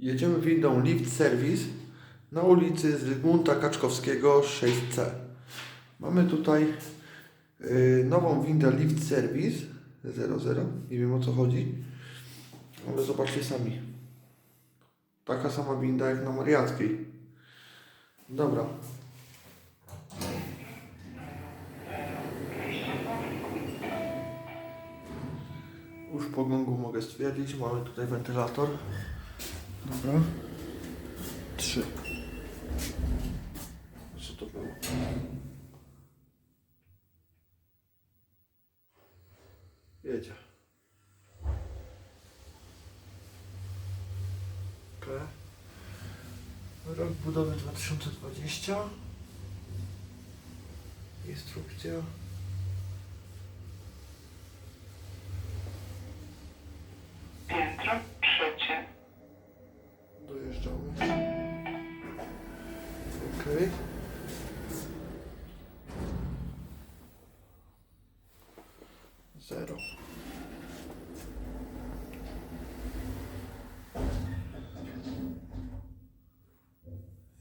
Jedziemy windą Lift Service na ulicy Zygmunta Kaczkowskiego 6C. Mamy tutaj y, nową windę Lift Service 00. Nie wiem o co chodzi, ale zobaczcie sami. Taka sama winda jak na Mariackiej. Dobra. Już po gongu mogę stwierdzić, mamy tutaj wentylator. Dobra. Trzy. Co to było? Jedzie. Okay. Rok budowy 2020. Instrukcja. Okej. Zero.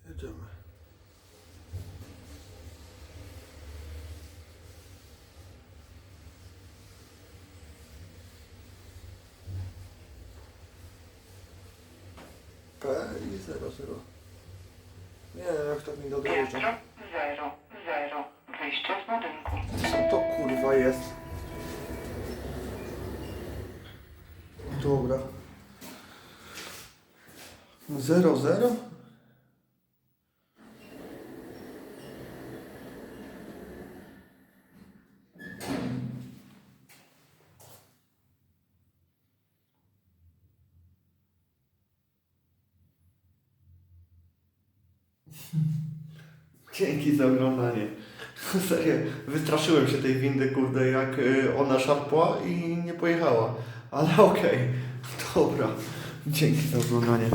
Jedziemy. P i zero, zero. Nie, jak tak mi dojeżdża. Piętro zero zero. Wyjście z budynku. Co to kurwa jest? Dobra. Zero, zero? Dzięki za oglądanie. Serio, wystraszyłem się tej windy, kurde, jak y, ona szarpła i nie pojechała. Ale okej, dobra. Dzięki za oglądanie.